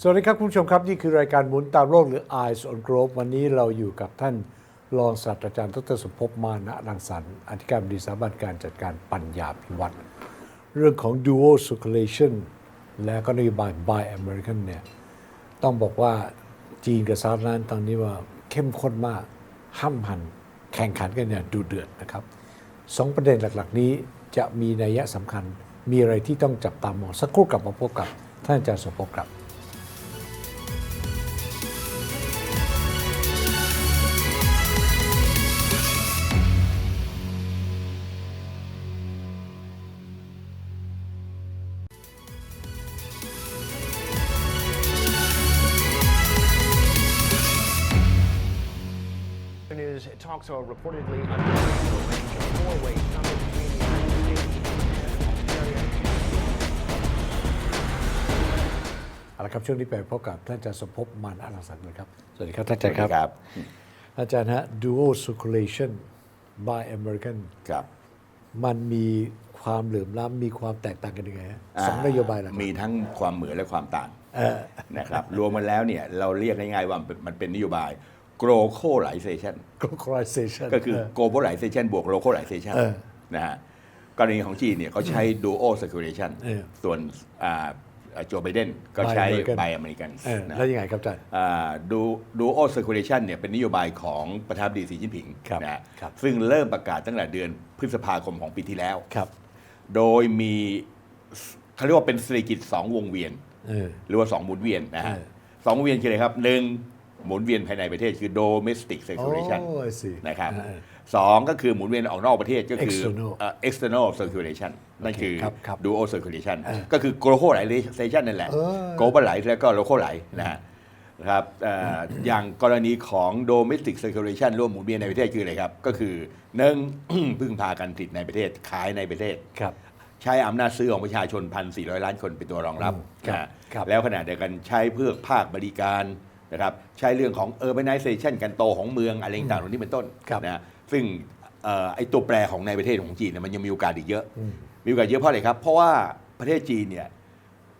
สวัสดีครับ คุณผู้ชมครับ นี่คือรายการหมุนตามโลกหรือ Eyes on Globe วันนี้เราอยู่กับท่านรองศาสตราจารย์ดรสมภพมานะรังสรรค์อธิการบดีสถาบันการจัดการปัญญาพิวัตรเรื่องของ dual circulation และก็นโยบาย Buy American เนี่ยต้องบอกว่าจีนกับสหรัฐตอนนี้ว่าเข้มข้นมากห้ำหัน แข่งขันกันอย่างดูเดือดนะครับสองประเด็นหลักๆ นี้จะมีนัยยะสำคัญมีอะไรที่ต้องจับตามองสักครู่กลับมาพบกับท่านอาจารย์สมภพครับ talks are reportedly underway to arrange a four-way summit between the United States and Australia. เอาละครับช่วงนี้ไปพบกับท่านอาจารย์สมภพมานอลังสรรค์เลยครับ สวัสดีครับท่านอาจารย์ครับครับ อาจารย์ฮะ dual circulation by American ครับ มันมีความเหลื่อมล้ำมีความแตกต่างกันยังไงฮะสองนโยบายหลักๆมีทั้งความเหมือนและความต่างนะครับ รวมมันแล้วเนี่ยเราเรียกง่ายๆว่ามันเป็นนโยบาย globalization globalization ก็คือเ globalization บวก localization เออนะฮะกรณีของจีนเนี่ยเขาใช้ dual circulation เออส่วนโจไบเดนก็ใช้ Buy American buy American เออแล้วยังไงครับอาจารย์ดู dual circulation เนี่ยเป็นนโยบายของประธานาธิบดีสีจิ้นผิงครับนะฮะครับซึ่งเริ่มประกาศตั้งแต่เดือนพฤษภาคมของปีที่แล้วครับโดยมีเขาเรียกว่าเป็นเศรษฐกิจสองวงเวียนเออหรือว่าสองหมุนเวียนนะฮะเออสองหมุนเวียนคืออะไรครับหนึ่ง หมุนเวียนภายในประเทศคือ domestic circulation โอ้ I see นะครับเออสองก็คือหมุนเวียนออกนอกประเทศก็คือ External เอ่อ external circulation นั่นคือ ครับครับ dual circulation เออก็คือ globalization นั่นแหละ เออ globalize แล้วก็ localize นะฮะนะครับเอ่ออย่างกรณีของ domestic circulation ร่วมหมุนเวียนในประเทศคืออะไรครับ ก็คือหนึ่ง พึ่งพาการผลิตในประเทศขายในประเทศ ครับ ใช้อำนาจซื้อของประชาชน 1,400 ล้านคนเป็นตัวรองรับอืมครับนะฮะครับแล้วขณะเดียวกันใช้เพื่อภาคบริการ นะครับใช้เรื่องของ urbanization การโตของเมืองอะไรต่างๆเหล่านี้เป็นต้นครับนะฮะซึ่งเอ่อไอตัวแปรของในประเทศของจีนเนี่ยมันยังมีโอกาสอีกเยอะ มีโอกาสเยอะเพราะอะไรครับ เพราะว่าประเทศจีนเนี่ย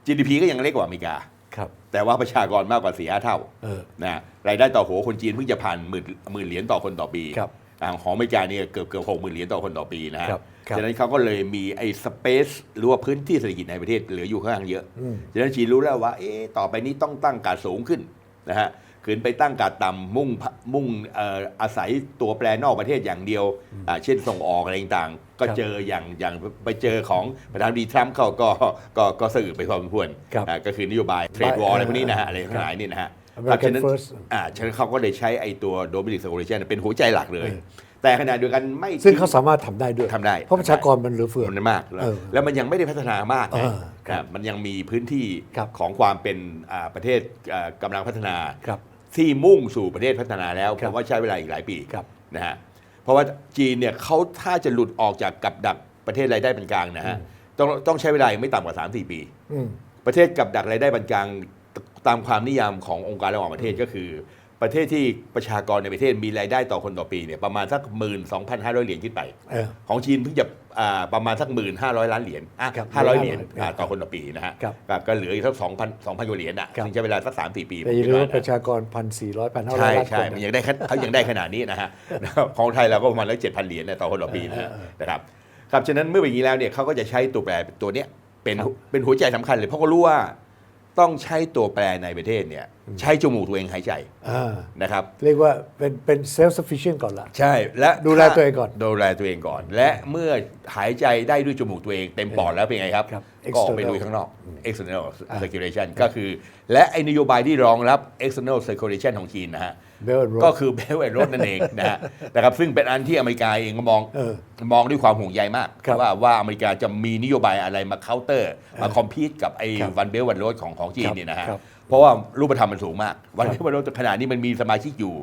GDP ก็ยังเล็กกว่าอเมริกาครับแต่ว่าประชากรมากกว่าสี่ห้าเท่าเออนะรายได้ต่อหัวคนจีนเพิ่งจะผ่านหมื่นหมื่นเหรียญต่อคนต่อปีครับอ่าของอเมริกาเนี่ยเกือบเกือบหกหมื่นเหรียญต่อคนต่อปีนะฮะครับครับฉะนั้นเขาก็เลยมีไอ้สเปซหรือว่าพื้นที่เศรษฐกิจในประเทศเหลืออยู่ค่อนข้างเยอะอืมฉะนั้นจีนรู้แล้วว่าเอ๊ะต่อไปนี้ต้องตั้งการดสูงขึ้น นะฮะขืนไปตั้งการดต่ำมุ่งพะมุ่งเอ่ออาศัยตัวแปรนอกประเทศอย่างเดียวอ่าเช่นส่งออกอะไรต่างๆก็ครับเจออย่างอย่างไปเจอของประธานาธิบดีทรัมป์เขาก็ก็ก็สะอึกไปพอสมควรครับอ่าก็คือนโยบายเทรดวอลอะไรพวกนี้นะฮะอะไรทั้งหลายนี่นะฮะ American ครับฉะนั้น first อ่าฉะนั้นเขาก็เลยใช้ไอ้ตัว domestic circulation เป็นหัวใจหลักเลยเออ แต่ขณะเดียวกันไม่ซึ่งเขาสามารถทำได้ด้วยทำได้ เพราะประชากรมันเหลือเฟือมันมาก แล้วเออแล้วมันยังไม่ได้พัฒนามากเอนะอครับนะมันยังมีพื้นที่ครับของความเป็นอ่าประเทศอ่ากำลังพัฒนาครับที่มุ่งสู่ประเทศพัฒนาแล้วคผรับมว่าใช้เวลาอีกหลายปีครับนะฮะเพราะว่าจีนเนี่ยเขาถ้าจะหลุดออกจากกับดักประเทศรายได้ปานกลางนะฮะต้องต้องใช้เวลาอีกไม่ต่ำกว่า3-4 ปีอืมประเทศกับดักรายได้ปานกลางตามความนิยามขององค์การระหว่างประเทศก็คือ ประเทศที่ประชากรในประเทศมีรายได้ต่อคนต่อปีเนี่ยประมาณสักหมื่นสองพันห้าร้อยเหรียญขึ้นไป เออ ของจีนเพิ่งจะอ่าประมาณสักหมื่นห้าร้อยล้านเหรียญอะครับห้าร้อยเหรียญครับอ่าต่อคนต่อปีนะฮะครับครับก็เหลืออีกสักสองพันสองพันกว่าเหรียญอะครับ ซึ่งใช้เวลาสักสามสี่ปีแต่อย่าลืมว่าผมปคิดระชากรพันสี่ร้อยพันห้าร้อใช่ยล้านคใช่นมันยังได้ขนาดเขายังได้ขนาดนี้นะฮะ ของไทยเราก็ประมาณแล้วเจ็ดพันเหรียญเนี่ยต่อคนต่อปีนะฮะเออเออนะครับ ครับ ฉะนั้นเมื่อเป็นอย่างนี้แล้วเนี่ยเขาก็จะใช้ตัวแปรตัวเนี้ยเป็นครับเป็นหัวใจสำคัญเลย เพราะเขารู้ว่า ต้องใช้ตัวแปรในประเทศเนี่ยใช้จมูกตัวเองหายใจอ่านะครับ เรียกว่าเป็นเป็นเซลฟ์ sufficient ก่อนละ ใช่และดูแลตัวเองก่อนดูแลตัวเองก่อน และเมื่อหายใจได้ด้วยจมูกตัวเองเต็มปอดแล้วเป็นไงครับ ครับก็ออกไป external ลุยข้างนอก external circulation ก็คือ และไอ้นโยบายที่รองรับ external circulation ของจีนนะฮะ Belt and Road ก็คือ Belt and Road นั่นเองนะฮะนะครับซึ่งเป็นอันที่อเมริกาเองก็มองเออมองด้วยความห่วงใยมากครับว่าว่าอเมริกาจะมีนโยบายอะไรมาเคาน์เตอร์ มาคอมพีตกับไอ้ครับวันเบลวันโรดของของจีนครับเนี่ยนะฮะครับเพราะว่ารูปธรรมมันสูงมาก วันคเบรับลวันโรดขนาดนี้มันมีสมาชิกอยู่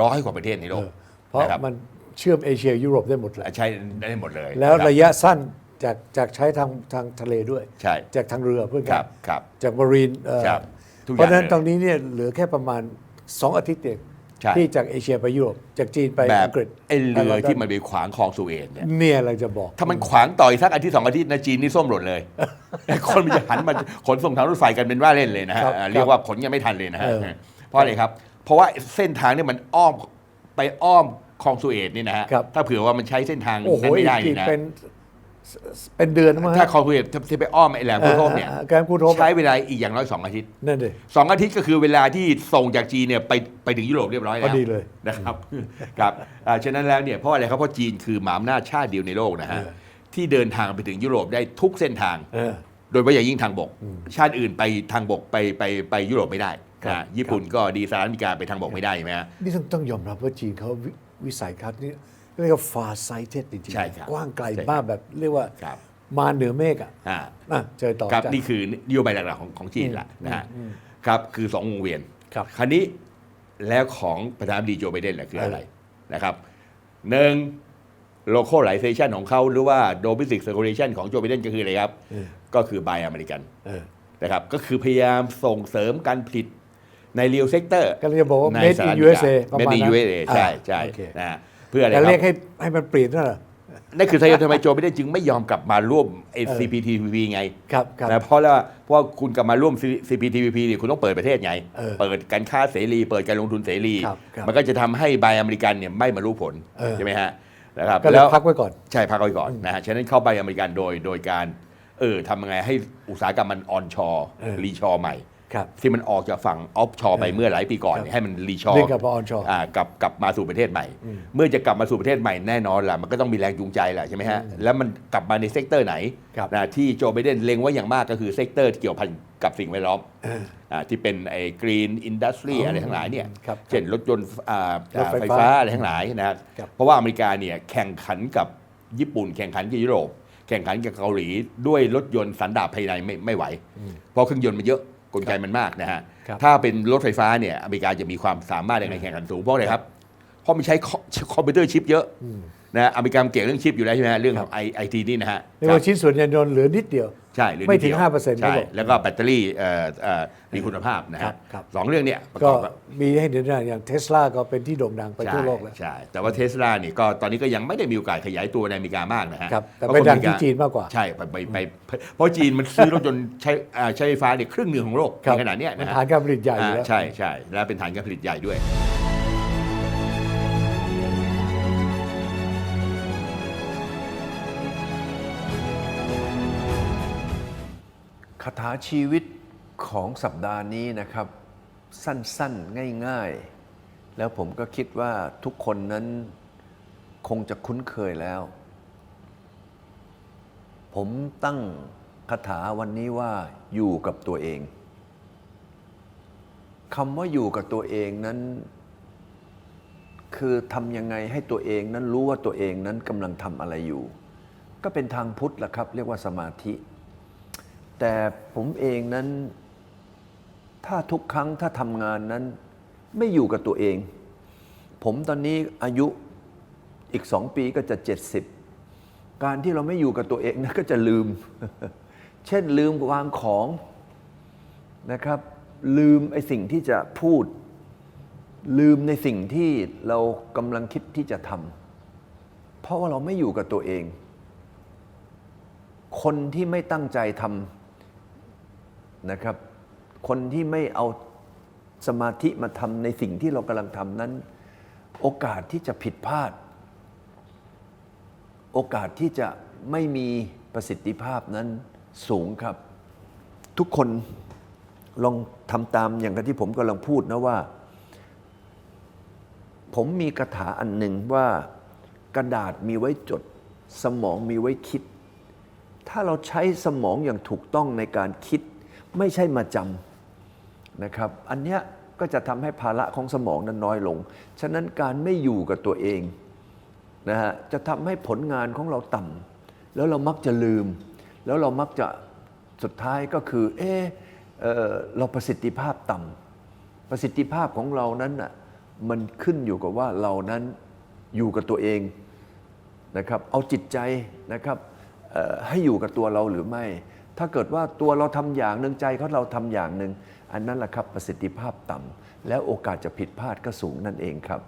ร้อยกว่าประเทศในโลเอกอเพราะนะครับมันเชื่อมเอเชียยุโรปได้หมดเลยใช้ได้หมดเลย แล้วนคบระยะสั้นจากจากใช้ทางทางทะเลด้วยใช่จากทางเรือเพื่อนคกัรับนครับจากมารีนเอ่อครับทุกอย่างเพราะฉะนั้นเลยตรงนี้เนี่ยเหลือแค่ประมาณ 2อาทิตย์เองใช่ ที่จากเอเชียไปยุโรปจากจีนไปแบบอังกฤษไอ้เรือไปลนดนที่มันไปขวางคลองสุเอตเนี่ย เนี่ยเราจะบอก ถ้ามันขวางต่อยสักอาทิตย์สองอาทิตย์นะจีนนี่ส้มหล่นเลย คนมันจะหันมาขนส่งทางรถไฟกันเป็นว่าเล่นเลยนะฮะครับอ่าเรียกว่าขนยังไม่ทันเลยนะฮะเออ เพราะอะไรครับ เพราะว่าเส้นทางเนี่ยมันอ้อมไปอ้อมคลองสุเอตนี่นะฮะครับ ถ้าเผื่อว่ามันใช้เส้นทางโอ้โหนั้นไม่ได้อีนี่กนะ เป็น เป็นเดือนมั้งถ้าฮะคลองสุเอตที่ไปอ้อมไอ้แหลมพุโทบเนี่ยอ่าอ่าแกมพูดโทบใช้เวลาอีกอย่างน้อยสองอาทิตย์นั่นเลยสองอาทิตย์ก็คือเวลาที่ส่งจากจีนเนี่ยไปไปถึงยุโรปเรียบร้อยแล้วพอดีเลยนะครับครับอ่าฉะนั้นแล้วเนี่ยเพราะอะไรครับเพราะจีนคือหมาอำนาจชาติเดียวในโลกนะฮะเออที่เดินทางไปถึงยุโรปได้ทุกเส้นทางเออโดยเฉพาะอย่างยิ่งทางบก ชาติอื่นไปทางบกไปไปไปยุโรปไม่ได้ครับนะญี่ปุ่นก็ดีสหรัฐอเมริกาไปทางบกไม่ได้ใช่ไหมฮะนี่ต้องต้องยอมรับว่าจีนเขาวิวิสัยทัศน์นี่ เรียกว่า far sighted จริงๆใช่ครับกว้างไกลใช่ครับมากแบบเรียกว่าครับ มาเหนือเมฆอะอ่า อะเจอต่อครับจ้ะนี่คือนโยบายหลักๆของของจีนละนะฮะครับคือสองวงเวียนครับคราวนี้แล้วของประธานาธิบดีโจไบเดนล่ะคืออะไรเอนะครับหนึ่ง localization ของเขาหรือว่า domestic circulation ของโจไบเดนก็คืออะไรครับก็คือ buy อเมริกันเออนะครับก็คือพยายามส่งเสริมการผลิตใน real sector ก็เลยจะบอกว่าใน made สห in รัฐอเมริกา USA ประมาณ made in นั้น USA ใช่อ่าใช่โอเค นะฮะ เพื่ออะไรคแต่รับเรียกให้ให้มันเปลี่ยนนั่นเหรอนั่นคือสาเหตุทำไมโจไบเดนจึงไม่ยอมกลับมาร่วม CPTPP ไงครับครับ นะเพราะว่าเพราะว่าคุณกลับมาร่วม CPTPP เนี่ยคุณต้องเปิดประเทศไงเออเปิดการค้าเสรี เปิดการลงทุนเสรี ครับครับมันก็จะทำให้บายอเมริกันเนี่ยไม่บรรลุผลเออ ใช่ไหมฮะนะครับก็เลยพักไว้ก่อน ใช่พักไว้ก่อนนะฮะฉะนั้นเข้าไปอเมริกันโดยโดยการเออทำยังไงให้อุตสาหกรรมมันออนชอเออ รีชอใหม่ ครับที่มันออกจากฝั่งออฟชอไปเมื่อหลายปีก่อนครับเนี่ยให้มันรีชอเรียกกับ onshore กลับกลับมาสู่ประเทศใหม่ เมื่อจะกลับมาสู่ประเทศใหม่แน่นอนล่ะมันก็ต้องมีแรงจูงใจแหละใช่ไหมฮะแล้วมันกลับมาในเซกเตอร์ไหนครับนะที่โจไบเดนเล็งไว้อย่างมากก็คือเซกเตอร์ที่เกี่ยวพันกับสิ่งแวดล้อมอ่าที่เป็นไอ้กรีนอินดัสทรีอ๋อออะไรทั้งหลายเนี่ยครับเช่นรถยนต์อ่ารถไฟไฟฟ้าฟ้าอะไรทั้งหลายนะครับครับเพราะว่าอเมริกาเนี่ยแข่งขันกับญี่ปุ่น แข่งขันกับยุโรปแข่งขันกับเกาหลีด้วยรถยนต์สันดาปภายในไม่ไม่ไหว เพราะเครื่องยนต์มันเยอะ กลไกมันมากนะฮะครับถ้าเป็นรถไฟฟ้าเนี่ยอเมริกาจะมีความสามารถในการแข่งขันสูงเพราะอะไรครับเพราะมันใช้คอคอมพิวเตอร์ชิปเยอะนะอเมริกาเก่งเรื่องชิปอยู่แล้วใช่ไหมฮะเรื่องครับไอไอทีนี่นะฮะเรียกว่าชิ้นส่วนยานยนต์เหลือนิดเดียว ใช่หรือไม่ถึงนิดดียว5%ครับใช่ผมแล้วก็แบตเตอรี่เอ่อเอ่อมีคุณภาพนะครัฮะบครับสองเรื่องเนี่ยประกก็อบกับมีให้เห็นได้อย่างเทสลาก็เป็นที่โด่งดังไปทั่วโลกแล้วใช่แต่ว่าเทสลาเนี่ยก็ตอนนี้ก็ยังไม่ได้มีโอกาสขยายตัวในอเมริกามากนะฮะครับแต่เพไปราะดังคอเมริที่จีนมากกว่าใช่ไปไปไปเพราะจีนมันซื้อรถยนต์ใช้อ่าใช้ไฟฟ้าเนี่ยครึ่งหนึ่งของโลกครับในขนาดเนี้ยมันนะฮะฐานการผลิตใหญ่อยู่อ่าแล้วใช่ใช่แล้วเป็นฐานการผลิตใหญ่ด้วย ถาชีวิตของสัปดาห์นี้นะครับ สั้นๆ ง่ายๆ แล้วผมก็คิดว่าทุกคนนั้นคงจะคุ้นเคยแล้ว ผมตั้งคาถาวันนี้ว่าอยู่กับตัวเองคำว่าอยู่กับตัวเองนั้น คือทำยังไงให้ตัวเองนั้นรู้ว่าตัวเองนั้นกำลังทำอะไรอยู่ ก็เป็นทางพุทธละครับ เรียกว่าสมาธิ แต่ผมเองนั้น ถ้าทุกครั้งถ้าทำงานนั้นไม่อยู่กับตัวเอง ผมตอนนี้อายุอีกสองปีก็จะ 70 การที่เราไม่อยู่กับตัวเองนะก็จะลืม เช่นลืมวางของนะครับ ลืมไอ้สิ่งที่จะพูด ลืมในสิ่งที่เรากำลังคิดที่จะทำเพราะว่าเราไม่อยู่กับตัวเอง คนที่ไม่ตั้งใจทำ นะครับ คนที่ไม่เอาสมาธิมาทำในสิ่งที่เรากำลังทำนั้น โอกาสที่จะผิดพลาด โอกาสที่จะไม่มีประสิทธิภาพนั้นสูงครับ ทุกคนลองทำตามอย่างที่ผมกำลังพูดนะว่า ผมมีคาถาอันหนึ่งว่ากระดาษมีไว้จด สมองมีไว้คิด ถ้าเราใช้สมองอย่างถูกต้องในการคิด ไม่ใช่มาจำนะครับ อันเนี้ยก็จะทำให้ภาระของสมองนั้นน้อยลง ฉะนั้นการไม่อยู่กับตัวเองนะฮะจะทำให้ผลงานของเราต่ำแล้วเรามักจะลืม แล้วเรามักจะสุดท้ายก็คือ เออเออเราประสิทธิภาพต่ำประสิทธิภาพของเรานั้นน่ะมันขึ้นอยู่กับว่าเรานั้นอยู่กับตัวเองนะครับ เอาจิตใจนะครับให้อยู่กับตัวเราหรือไม่ ถ้าเกิดว่าตัวเราทำอย่างหนึ่งใจเขาเราทำอย่างหนึ่งอันนั้นแหละครับประสิทธิภาพต่ำแล้วโอกาสจะผิดพลาดก็สูงนั่นเองครับ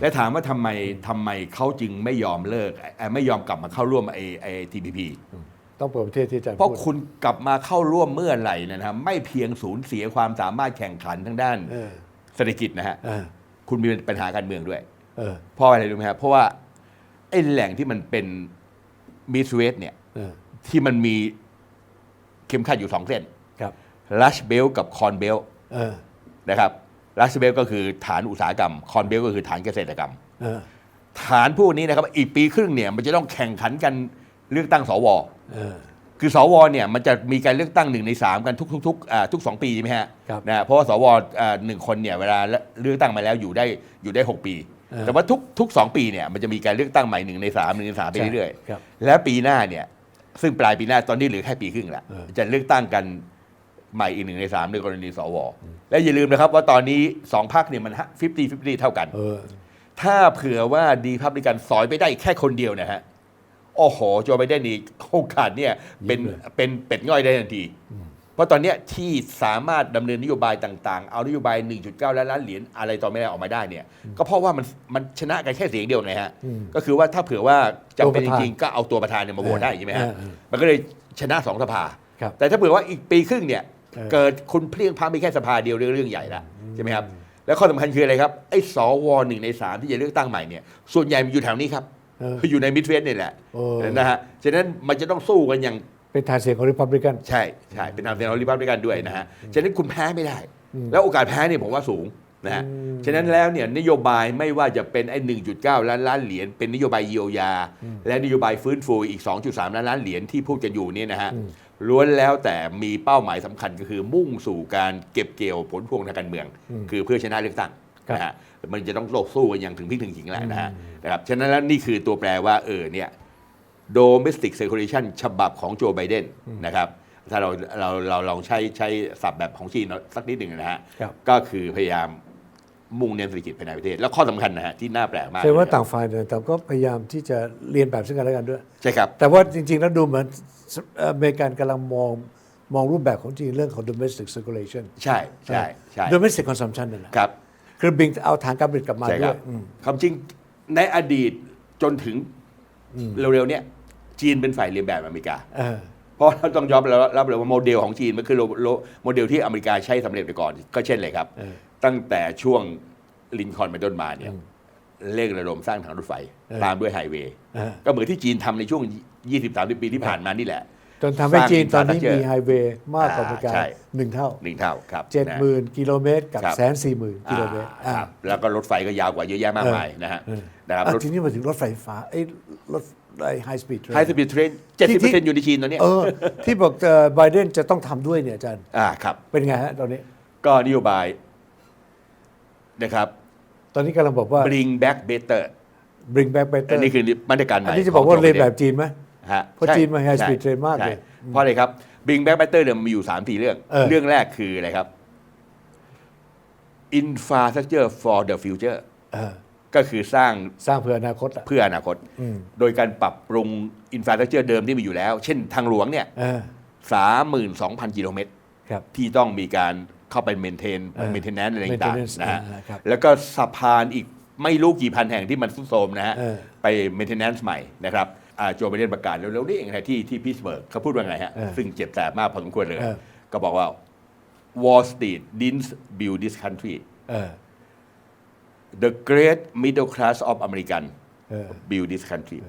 และถามว่าทำไมทำไมเขาจึงไม่ยอมเลิกเอ่อไม่ยอมกลับมาเข้าร่วมไอไอทีพีพีต้องเปิดประเทศที่อาจารย์เพราะพูดคุณกลับมาเข้าร่วมเมื่อไหร่เนยนะครับไม่เพียงสูญเสียความสามารถแข่งขันทางด้าน เออเศรษฐกิจนะฮะเออคุณมีปัญหาการเมืองด้วย เออเพราะอะไรรู้ไหมครับเพราะว่าไอ้แหล่งที่มันเป็นมิสเวสเนี่ย เออที่มันมีเข็มขัดอยู่สองเส้นครับลัชเบลกับคอนเบลเออนะครับลัชเบลก็คือฐานอุตสาหกรรมคอนเบลก็คือฐานเกษตรกรรม เออฐานพวกนี้นะครับ อีกปีครึ่งเนี่ยมันจะต้องแข่งขันกันเลือกตั้งสว เออ คือสวเนี่ยมันจะมีการเลือกตั้งหนึ่งในสามกันทุกทุกทุกอ่าทุกสองปีใช่ไหมฮะครับนะฮะเพราะว่าสวอ่าหนึ่งคนเนี่ยเวลาเลือกตั้งมาแล้วอยู่ได้อยู่ได้หกปี เออแต่ว่าทุกทุกสองปีเนี่ยมันจะมีการเลือกตั้งใหม่หนึ่งในสามหนึ่งในสามไปเรื่อยครับๆแล้วปีหน้าเนี่ยซึ่งปลายปีหน้าตอนนี้เหลือแค่ปีครึ่งแล้วเออ จะเลือกตั้งกันใหม่อีกหนึ่งในสามในกรณีสวและอย่าลืมนะครับว่าตอนนี้สองพรรคเนี่ยมันฟิฟตี้ฟิฟตี้เท่ากัน เออ ถ้าเผื่อว่าดีพับลิกันสอยไปได้แค่คนเดียวนะฮะ โอ้โหโจไบเดนนี่โอกาสเนี่ยเป็นยิ้มเลยเป็นเป็ดง่อยได้ทันที เพราะตอนเนี้ยที่สามารถดำเนินนโยบายต่างๆ เอานโยบาย 1.9 ล้านล้านเหรียญอะไรต่อไม่ได้ออกมาได้เนี่ยก็เพราะว่ามันมันชนะกันแค่เสียงเดียวไงฮะ ก็คือว่าถ้าเผื่อว่าจำเป็นตัวประธานจริงๆก็เอาตัวประธานเนี่ยมาโหวตได้ใช่ไหมฮะเออเออมันก็เลยชนะสองสภาครับแต่ถ้าเผื่อว่าอีกปีครึ่งเนี่ยเออเกิดคุณเพลียงพร้ำมีแค่สภาเดียวเรื่องเรื่องใหญ่ละใช่ไหมครับแล้วข้อสำคัญคืออะไรครับไอ้สวหนึ่งในสามที่จะเลือกตั้งใหม่เนี่ยส่วนใหญ่มันอยู่แถวนี้ครับเอออยู่ในมิดเวสนี่แหละเออนะฮะฉะนั้นมันจะต้องสู้กันอย่างเป็นฐานเสียงของริพับลิกันใช่ใช่เป็นทางเซนอริพับด้วยกันด้วยนะฮะฉะนั้นคุณแพ้ไม่ได้ แล้วโอกาสแพ้เนี่ยผมว่าสูงนะฮะฉะนั้นแล้วเนี่ยนโยบายไม่ว่าจะเป็นไอ้ 1.9 ล้านล้านเหรียญเป็นนโยบายเยียวยา และนโยบายฟื้นฟูอีก 2.3 ล้านล้านเหรียญที่พูดกันอยู่เนี่ยนะฮะล้วนแล้วแต่มีเป้าหมายสำคัญก็คือมุ่งสู่การเก็บเกี่ยวผลพวงทางการเมือง คือเพื่อชนะเลือกตั้งครับ นะฮะมันจะต้องโลกสู้กันอย่างถึงพริกถึงขิงแหละนะฮะนะครับฉะนั้นแล้วนี่คือตัวแปรว่าเออเนี่ย domestic circulation ฉบับของโจไบเดนนะครับ ถ้าเราเราเราลองใช้ใช้ศัพท์แบบของจีนสักนิดหนึ่งนะฮะ ครับก็คือพยายามมุ่งเน้นเศรษฐกิจภายในประเทศ แล้วข้อสำคัญนะฮะที่น่าแปลกมากแสดงว่าเลยต่างฝ่ายเนี่ยต่างก็พยายามที่จะเรียนแบบซึ่งกันและกันด้วย ใช่ครับ แต่ว่าจริง ๆ แล้วดูเหมือนอเมริกันกำลังมองมองรูปแบบของจีนเรื่องของ domestic circulation ใช่ใช่ใช่ domestic consumption นั่นแหละ ครับ คือบิงเอาฐานการผลิตกลับมาใช่คด้รัวบยอืมความจริงในอดีตจนถึงเร็วๆเนี่ยจีนเป็นฝ่ายเรียนแบบอเมริกา เออ เพราะเราต้องยอมรับรับเลยว่าโมเดลของจีนมันคือโลโลโมเดลที่อเมริกาใช้สำเร็จไปก่อน ก็เช่นเลยครับ เออตั้งแต่ช่วงลินคอล์นเป็นต้นมาเนี่ยเร่งระดมสร้างทางรถไฟ เออ ตามด้วยไฮเวย์ เออ ก็เหมือนที่จีนทำในช่วง 20-30 ปีที่ผ่านมานี่แหละ จนทำให้จีนตอนนี้สร้างมีไฮเวย์มากกว่าอเมริกาใช่หนึ่งเท่าหนึ่งเท่าครับเจ็ดนะหมื่นกิโลเมตรกับครับแสนสี่หมื่นกิโลเมตรอ่าครับแล้วก็รถไฟก็ยาวกว่าเยอะแยะมากมายนะฮะเออนะครับอะรถทีนี้มาถึงรถไฟฟ้าไอ้ยรถไฮสปีดไฮสปีดเทรนเจ็ดสิบเปอร์เซ็นต์อยู่ในจีนตอนเนี้ยเออที่บอกไบเดนจะต้องทำด้วยเนี่ยอาจารย์อ่าครับเป็นไงฮะตอนนี้ก็นโยบายนะครับ ตอนนี้กำลังบอกว่า bring back better bring back better อันนี้คือมาตรการใหม่อันนี้จะบอกว่าขงเรียน Joe แบ Biden บจีนไหม ฮะเพราะใช่จีนมา high ใช่ speed train มากใช่เลยเพราะอะไรครับ Bring Back Better เนี่ยมันมีอยู่3 4เรื่องเออเรื่องแรกคืออะไรครับ Infrastructure for the future เออก็คือสร้างสร้างเพื่ออนาคตอะเพื่ออนาคตอืมโดยการปรับปรุงอินฟราสตรักเจอร์เดิมที่มีอยู่แล้ว เช่นทางหลวงเนี่ยเออสามหมื่นสองพันกิโลเมตรครับที่ต้องมีการเข้าไปเมนเทนเออเมนเทนแนนอะไรต่าง maintenance ๆนะฮะอ่าครับแล้วก็สะพานอีกไม่รู้กี่พันแห่งที่มันสุดโทรมนะฮะเออไปเมนเทนแนนซ์ใหม่นะครับอ่า โจไบเดนประกาศเร็วๆนี่เองนะที่ที่พิสเบิร์กเขาพูดว่าไงฮะเออซึ่งเจ็บแสบมากพอสมควรเลยเออก็บอกว่า Wall Street didn't build this country เออ the great middle class of American เออ build this country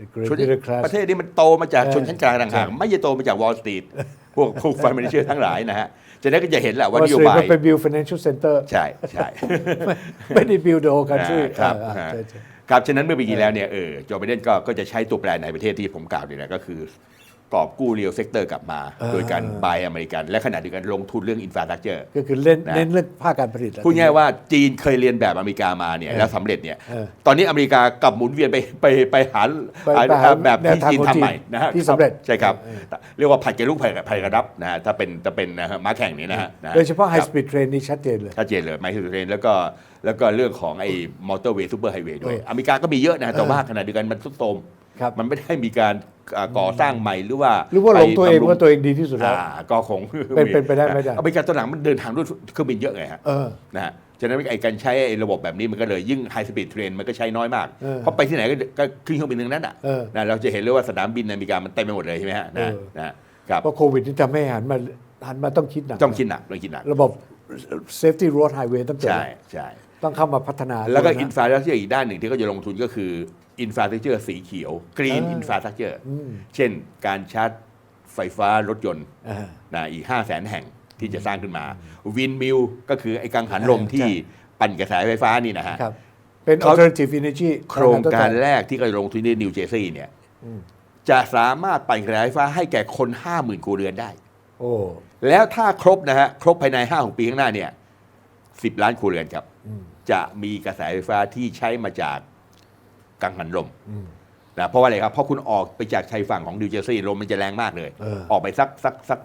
The Great ชน Middle Class ประเทศนี้มันโตมาจากเออชนชั้นกลางต่างหากใช่ไม่ใช่โตมาจากวอลสตรีทพวกพวกฟันเมนเชอร์ทั้งหลายนะฮะจะนั้นก็จะเห็นแหละว่านโยบายมันเป็น Build Financial Center ใช่ใช่ไม่ได้ Build the whole country อ่าครับอ่าฮะใช่ใช่ ครับฉะนั้นเมื่อปีที่แล้วเนี่ยเออโจไบเดนก็ก็จะใช้ตัวแปรในประเทศที่ผมกล่าวเนี่ยนะก็คือ กอบกู้เรียลเซกเตอร์กลับมา โดยการบายอเมริกัน และขณะเดียวกันลงทุนเรื่องอินฟราสตรักเจอร์ก็คือเล่นนะเน้นเรื่องภาคการผลิตแล้วพูดง่ายๆว่าจีนเคยเรียนแบบอเมริกามาเนี่ยเออแล้วสำเร็จเนี่ยเออตอนนี้อเมริกากลับหมุนเวียนไปไปไปหาไปไปหาแบบแนวที่ทางจีนของทำใหม่จีนนะฮะที่สำเร็จใช่ครับเออเรียกว่าผัดกับลูกผัดกับผัดกับดับนะฮะถ้าเป็นถ้าเป็นนะฮะม้าแข่งนี้นะฮะนะฮะโดยเฉพาะค High รับ Speed Train นี่ชัดเจนเลยชัดเจนเลยไมค์เทรนแล้วก็แล้วก็เรื่องของไอ้มอเตอร์เวย์ซูเปอร์ไฮเวย์ด้วยอเมริกาก็มีเยอะนะแต่ว่าขณะเดียวกันมันสุดโทรม ครับ มันไม่ได้มีการอ่าก่อสร้างใหม่หรือว่าหรือว่าหลงตัวเองบำรุว่าตัวเองดีที่สุดแล้วอ่าก็คงเป็นเป็นไปได้ไม่ได้อเมริกาตอนหลังมันเดินทางด้วยเครื่องบินเยอะไงฮะเออนะฮะฉะนั้นไอ้การใช้ไอ้ระบบแบบนี้มันก็เลยยิ่งไฮสปีดเทรนมันก็ใช้น้อยมากเออเพราะไปที่ไหนก็ก็ขึ้นเครื่องบินทั้งนั้นอะเออนะเราจะเห็นเลยว่าสนามบินในอเมริกามันเต็มไปหมดเลยใช่ไหมฮะนะเออนะครับเพราะโควิดนี่ทำให้หันมาหันมาต้องคิดหนักต้องคิดหนักต้องคิดหนักระบบ safety road highway ต้องเกิดใช่ใช่ต้องเข้ามาพัฒนา แล้วก็ด้วยนะอินฟราสตรักเจอร์อีกด้านหนึ่งที่เขาจะลงทุนก็คือ อินฟราสตรักเจอร์สีเขียวกรีนอ่าอินฟราสตรักเจอร์อืมเช่นการชาร์จไฟฟ้ารถยนต์อ่านะอีก5 0 0แสนแห่งที่จะสร้างขึ้นมาวินมิลก็คือไอ้กังหันลมใช่ที่ปั่นกระแสไฟฟ้านี่นะฮะครับเป็นเขา alternative energy โครงการแรกแรกที่เขาจะลงทุนในนิวเจอร์ซีย์เนี่ยจะสามารถปั่นกระแสไฟฟ้าให้แก่คน 50,000ครัวเรือนได้ โอ้แล้วถ้าครบนะฮะครบภายใน5-6ปีข้างหน้าเนี่ย10 ล้านครัวเรือนครับ จะมีกระแสไฟฟ้าที่ใช้มาจาก กังหันลมนะเพราะว่าอะไรครับเพราะคุณออกไปจากชายฝั่งของนิวเจอร์ซีย์ลมมันจะแรงมากเลยเออออกไปสักสักสัก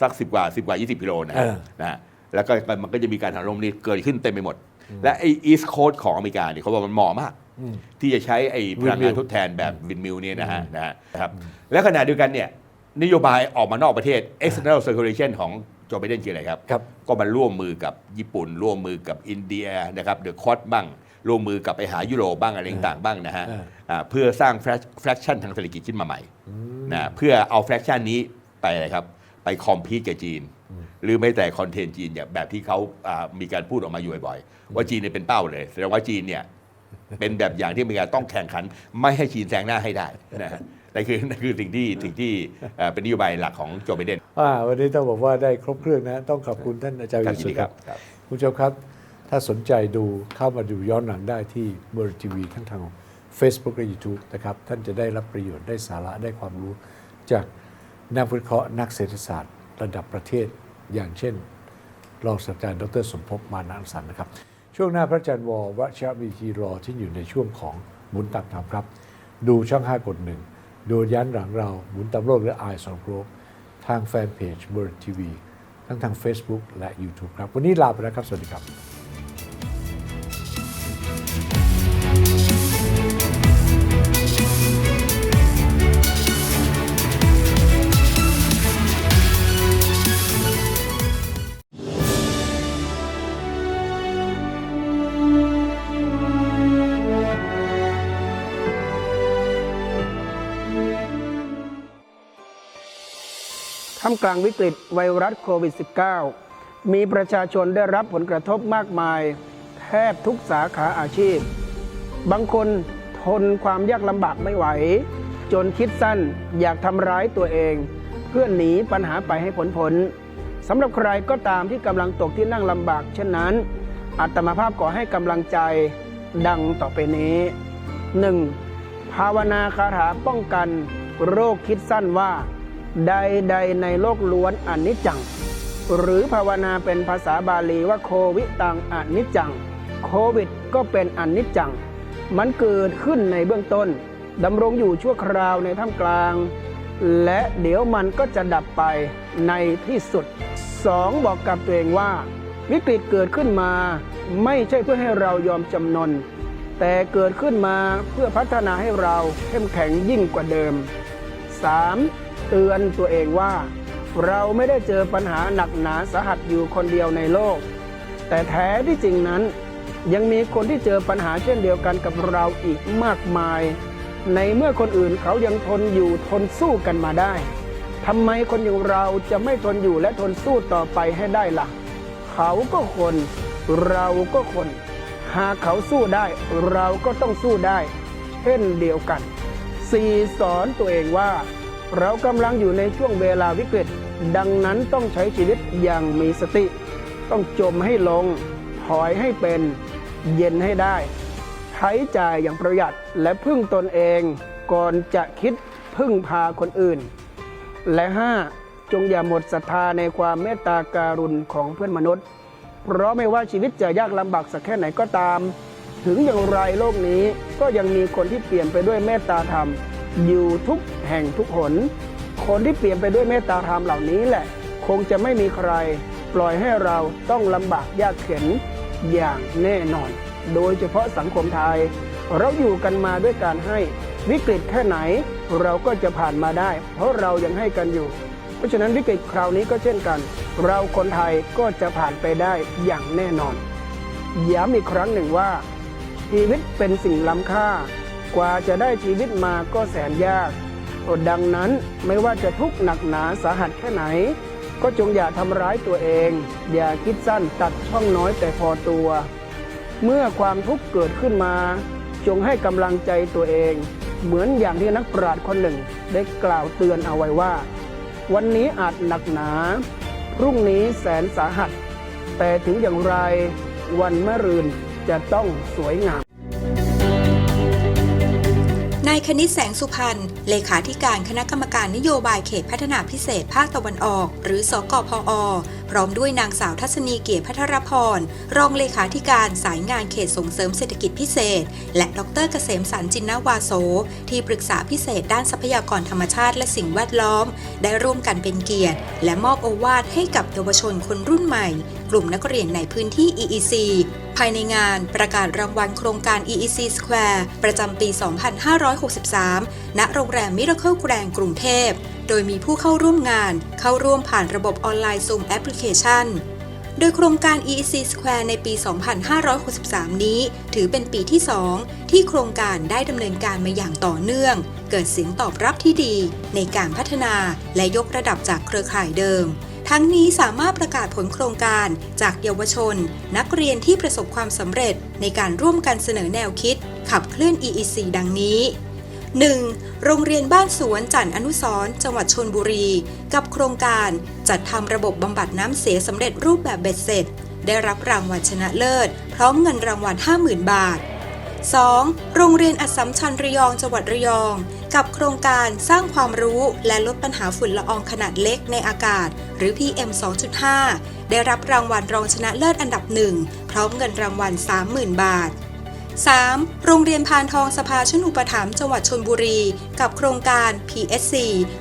สักสิบกว่าสิบกว่ายี่สิบกิโลนะเอฮะอนะฮะแล้วก็มันก็จะมีการหันลมนี้เกิดขึ้นเต็มไปหมด และไอ้อีส c ค s t ของอเมริกาเนี่ยเขาบอกมันเหมาะมาก ที่จะใช้ไอ้พลังงาน Windmill ทดแทนแบบวินมิลเนี่ยนะฮะนะฮะครับและขณะเดียวกันเนี่ยนโยบายออกมานอกประเทศ external circulation ของโจไบเดนคืออะไรครับครับก็มาร่วมมือกับญี่ปุ่น ร่วมมือกับอินเดียนะครับเดอะคอ t บ้าง ร่วมมือกับไปหายุโรปบ้างอะไรต่างๆบ้างนะฮะอ่าอ่าเพื่อสร้างแฟร c ชันทางเศรษฐกิจขึ้นมาใหม่นะเพื่อเอาแฟร c ชันนี้ไปอะไรครับ ไปคอมพีตกับจีน หรือไม่แต่คอนเทนจีนเนี่ยแบบที่เขาอ่ามีการพูดออกมาอยู่บ่อยๆว่าจีนเนี่ยเป็นเป้าเลยแสดงว่าจีนเนี่ยเป็นแบบอย่างที่อเมริกาต้องแข่งขัน ไม่ให้จีนแซงหน้าให้ได้นะฮะนั่นคือนั่นคือสิ่งที่สิ่งที่เอ่อเป็นนโยบายหลักของโจไบเดนอ่าวันนี้ต้องบอกว่าได้ครบเครื่องนะ ต้องขอบคุณท่านอาจารย์ครับวิสุทยินดีธ์ครับครับ คุณผู้ชมครับ ถ้าสนใจดูเข้ามาดูย้อนหลังได้ที่เบอร์ทีวีทั้งทาง Facebook และ YouTube นะครับ ท่านจะได้รับประโยชน์ได้สาระได้ความรู้ จากนักวิเคราะห์นักเศรษฐศาสตร์ ระดับประเทศ อย่างเช่น รองศาสตราจารย์ดรสมภพมานังสันนะครับ ช่วงหน้าพระอาจารย์ววชวิธีรอที่อยู่ในช่วงของหมุนตามธรรมครับ ดูช่อง5กดหนึ่งดูย้อนหลังเราหมุนตามโลกและ i 2 g r o ทางแฟนเพจเบอร์ทีวีทั้งทาง Facebook และ YouTube ครับ วันนี้ลาไปแล้วครับ สวัสดีครับ กลางวิกฤตไวรัสโควิด -19 มีประชาชนได้รับผลกระทบมากมาย แทบทุกสาขาอาชีพ บางคนทนความยากลำบากไม่ไหว จนคิดสั้นอยากทำร้ายตัวเอง เพื่อหนีปัญหาไปให้ผลผลสำหรับใครก็ตามที่กำลังตกที่นั่งลำบาก เช่นนั้น อัตมาภาพขอให้กำลังใจดังต่อไปนี้ 1. ภาวนาคาถาป้องกัน โรคคิดสั้นว่า ใดๆในโลกล้วนอนิจจัง หรือภาวนาเป็นภาษาบาลีว่าโควิตังอนิจจัง โควิดก็เป็นอนิจจัง มันเกิดขึ้นในเบื้องต้นดำรงอยู่ชั่วคราวในท่ามกลาง และเดี๋ยวมันก็จะดับไปในที่สุด 2. บอกกับตัวเองว่า วิกฤตเกิดขึ้นมาไม่ใช่เพื่อให้เรายอมจำนน แต่เกิดขึ้นมาเพื่อพัฒนาให้เราเข้มแข็งยิ่งกว่าเดิม 3. เตือนตัวเองว่า เราไม่ได้เจอปัญหาหนักหนาสาหัสอยู่คนเดียวในโลก แต่แท้ที่จริงนั้น ยังมีคนที่เจอปัญหาเช่นเดียวกันกับเราอีกมากมาย ในเมื่อคนอื่นเขายังทนอยู่ทนสู้กันมาได้ทำไมคนอย่างเราจะไม่ทนอยู่และทนสู้ต่อไปให้ได้ล่ะ เขาก็คน เราก็คน หากเขาสู้ได้ เราก็ต้องสู้ได้ เช่นเดียวกัน 4. สอนตัวเองว่า เรากำลังอยู่ในช่วงเวลาวิกฤต ดังนั้นต้องใช้ชีวิตอย่างมีสติ ต้องจมให้ลง ถอยให้เป็น เย็นให้ได้ ใช้จ่ายอย่างประหยัดและพึ่งตนเอง ก่อนจะคิดพึ่งพาคนอื่น และ 5. จงอย่าหมดศรัทธาในความเมตตาการุณของเพื่อนมนุษย์ เพราะไม่ว่าชีวิตจะยากลำบากสักแค่ไหนก็ตาม ถึงอย่างไรโลกนี้ก็ยังมีคนที่เปลี่ยนไปด้วยเมตตาธรรม อยู่ทุก แห่งทุกหน คนที่เปลี่ยนไปด้วยเมตตาธรรมเหล่านี้แหละ คงจะไม่มีใคร ปล่อยให้เราต้องลำบากยากเข็นอย่างแน่นอน โดยเฉพาะสังคมไทย เราอยู่กันมาด้วยการให้วิกฤตแค่ไหน เราก็จะผ่านมาได้ เพราะเรายังให้กันอยู่ เพราะฉะนั้นวิกฤตคราวนี้ก็เช่นกัน เราคนไทยก็จะผ่านไปได้อย่างแน่นอนย้ำอีกครั้งหนึ่งว่า ชีวิตเป็นสิ่งล้ำค่ากว่าจะได้ชีวิตมาก็แสนยาก ดังนั้นไม่ว่าจะทุกข์หนักหนาสาหัสแค่ไหน ก็จงอย่าทำร้ายตัวเอง อย่าคิดสั้นตัดช่องน้อยแต่พอตัว เมื่อความทุกข์เกิดขึ้นมา จงให้กำลังใจตัวเอง เหมือนอย่างที่นักปราชญ์คนหนึ่งได้กล่าวเตือนเอาไว้ว่า วันนี้อาจหนักหนา พรุ่งนี้แสนสาหัส แต่ถึงอย่างไรวันมะรืนจะต้องสวยงาม นายคณิตแสงสุพรรณ เลขาธิการคณะกรรมการนโยบายเขตพัฒนาพิเศษภาคตะวันออก หรือสกพอพร้อมด้วยนางสาวทัศนีเกียรติพัทรพร รองเลขาธิการสายงานเขตส่งเสริมเศรษฐกิจพิเศษ และดรเกษมสันจินนาวาโสที่ปรึกษาพิเศษด้านทรัพยากรธรรมชาติและสิ่งแวดล้อม ได้ร่วมกันเป็นเกียรติ และมอบโอวาทให้กับเยาวชนคนรุ่นใหม่ กลุ่มนักเรียนในพื้นที่ EEC ภายในงานประกาศรางวัลโครงการ EEC Square ประจำปี 2563 ณ โรงแรม Miracle Grand กรุงเทพ โดยมีผู้เข้าร่วมงานเข้าร่วมผ่านระบบออนไลน์ Zoom Application โดยโครงการ EEC Square ในปี 2563 นี้ ถือเป็นปีที่ 2 ที่โครงการได้ดำเนินการมาอย่างต่อเนื่อง เกิดเสียงตอบรับที่ดี ในการพัฒนาและยกระดับจากเครือข่ายเดิมทั้งนี้สามารถประกาศผลโครงการจากเยาวชน นักเรียนที่ประสบความสำเร็จในการร่วมกันเสนอแนวคิด ขับเคลื่อน EEC ดังนี้ 1. โรงเรียนบ้านสวนจันทร์อนุสร์จังหวัดชนบุรี กับโครงการจัดทำระบบบำบัดน้ำเสียสำเร็จรูปแบบเบ็ดเสร็จ ได้รับรางวัลชนะเลิศ พร้อมเงินรางวัล 50,000 บาท 2. โรงเรียนอัสสัมชัญระยองจังหวัดระยอง กับโครงการสร้างความรู้และลดปัญหาฝุ่นละอองขนาดเล็กในอากาศ หรือ PM 2.5 ได้รับรางวัลรองชนะเลิศอันดับหนึ่งพร้อมเงินรางวัล 30,000 บาท 3. โรงเรียนพานทองสภาชนุปถัมภ์จังหวัดชนบุรี กับโครงการ PSC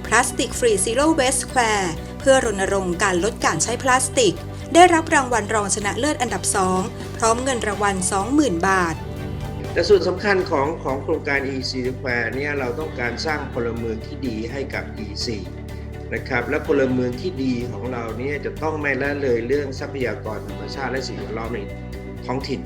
Plastic Free Zero Waste Square เพื่อรณรงค์การลดการใช้พลาสติก ได้รับรางวัลรองชนะเลิศอันดับ 2 พร้อมเงินรางวัล 20,000 บาท แต่ส่วนสำคัญของของโครงการ EC Square เนี่ยเราต้องการสร้างพลเมืองที่ดีให้กับ EC นะครับและพลเมืองที่ดีของเราเนี่ยจะต้องไม่ละเลยเรื่องทรัพยากรธรรมชาติและสิ่งแวดล้อมในท้องถิ่น